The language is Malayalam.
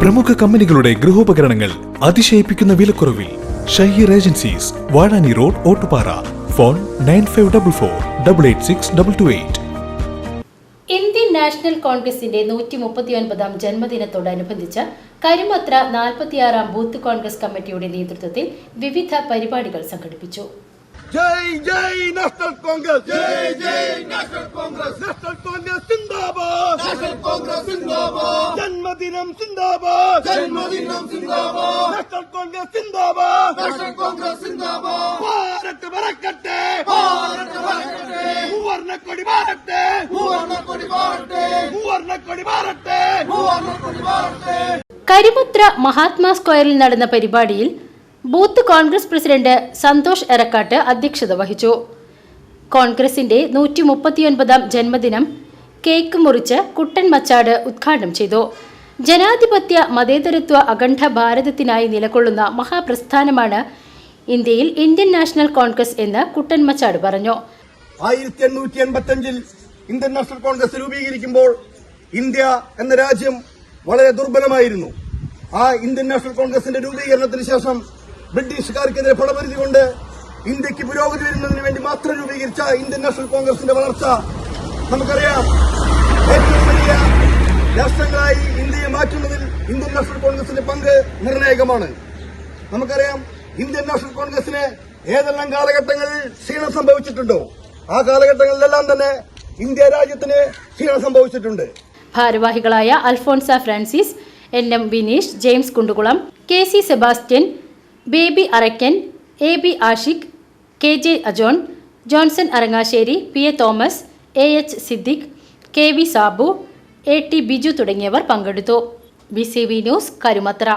പ്രമുഖ കമ്പനികളുടെ ഗൃഹോപകരണങ്ങൾ അതിശയിപ്പിക്കുന്ന വിലക്കുറവിൽ Shaheer agencies Vazhani road Ottupara. Phone nine five double four double eight six double two eight. Indian national കോൺഗ്രസിന്റെ നൂറ്റി മുപ്പത്തിയൊൻപതാം ജന്മദിനത്തോടനുബന്ധിച്ച് കരിമത്ര നാൽപ്പത്തിയാറാം ബൂത്ത് കോൺഗ്രസ് കമ്മിറ്റിയുടെ നേതൃത്വത്തിൽ വിവിധ പരിപാടികൾ സംഘടിപ്പിച്ചു. ജയ് ജയ് നാഷണൽ കോൺഗ്രസ്. ജയ് ജയ് നാഷണൽ കോൺഗ്രസ്. നാഷണൽ കോൺഗ്രസ് സിന്ദാബാദ്. നാഷണൽ കോൺഗ്രസ് സിന്ദാബാദ്. ജന്മദിനം സിന്ദാബാദ്. ജന്മദിനം സിന്ദാബാദ്. നാഷണൽ കോൺഗ്രസ് സിന്ദാബാദ്. നാഷണൽ കോൺഗ്രസ് സിന്ദാബാദ്. ഭാരത് പറക്കട്ടെ ഭാരത് പറക്കട്ടെ മൂവർണ കൊടി മൂവർണക്കൊടി മൂവർണ കൊടി പാറട്ടെ മൂവർണ കൊടി പാറട്ടെ മൂവർണ കൊടി പാറട്ടെ കരിമുത്ര മഹാത്മാ സ്ക്വയറിൽ നടന്ന പരിപാടിയിൽ booth Congress president Santhosh Erakkat അധ്യക്ഷത വഹിച്ചു. കോൺഗ്രസിന്റെ നൂറ്റി മുപ്പത്തിയൊൻപതാം ജന്മദിനം കേക്ക് മുറിച്ച് കുട്ടൻ മച്ചാട് ഉദ്ഘാടനം ചെയ്തു. ജനാധിപത്യ മതേതരത്വ അഖണ്ഡ ഭാരതത്തിനായി നിലകൊള്ളുന്ന മഹാപ്രസ്ഥാനമാണ് ഇന്ത്യയിൽ ഇന്ത്യൻ നാഷണൽ കോൺഗ്രസ് എന്ന് കുട്ടൻ മച്ചാട് പറഞ്ഞു. ആയിരത്തി എണ്ണൂറ്റി എൺപത്തി അഞ്ചിൽ ഇന്ത്യൻ നാഷണൽ കോൺഗ്രസ് രൂപീകരിക്കുമ്പോൾ ഇന്ത്യ എന്ന രാജ്യം വളരെ ദുർബലമായിരുന്നു. ആ ഇന്ത്യൻ നാഷണൽ കോൺഗ്രസിന്റെ രൂപീകരണത്തിന് ശേഷം ബ്രിട്ടീഷുകാർക്കെതിരെ കൊണ്ട് ഇന്ത്യയ്ക്ക് പുരോഗതി വരുന്നതിന് വേണ്ടി മാത്രം രൂപീകരിച്ച ഇന്ത്യൻ നാഷണൽ കോൺഗ്രസിന്റെ വളർച്ച നമുക്കറിയാം. ഏറ്റവും വലിയ രാഷ്ട്രങ്ങളായി ഇന്ത്യയെ മാറ്റുന്നതിൽ ഇന്ത്യൻ നാഷണൽ കോൺഗ്രസിന്റെ പങ്ക് നിർണായകമാണ്. നമുക്കറിയാം ഇന്ത്യൻ നാഷണൽ കോൺഗ്രസിന് ഏതെല്ലാം കാലഘട്ടങ്ങളിൽ ക്ഷീണം സംഭവിച്ചിട്ടുണ്ടോ? ആ കാലഘട്ടങ്ങളിലെല്ലാം തന്നെ ഇന്ത്യ രാജ്യത്തിന് ക്ഷീണം സംഭവിച്ചിട്ടുണ്ട്. ഭാരവാഹികളായ Alphonsa Francis N M Vineesh James Kundukulam K C Sebastian Baby Araykkan A B Ashiq K J Ajon Johnson Arangassery P A Thomas A H Siddique K V Sabu A T Biju തുടങ്ങിയവർ പങ്കെടുത്തു. B C V news Karumathra.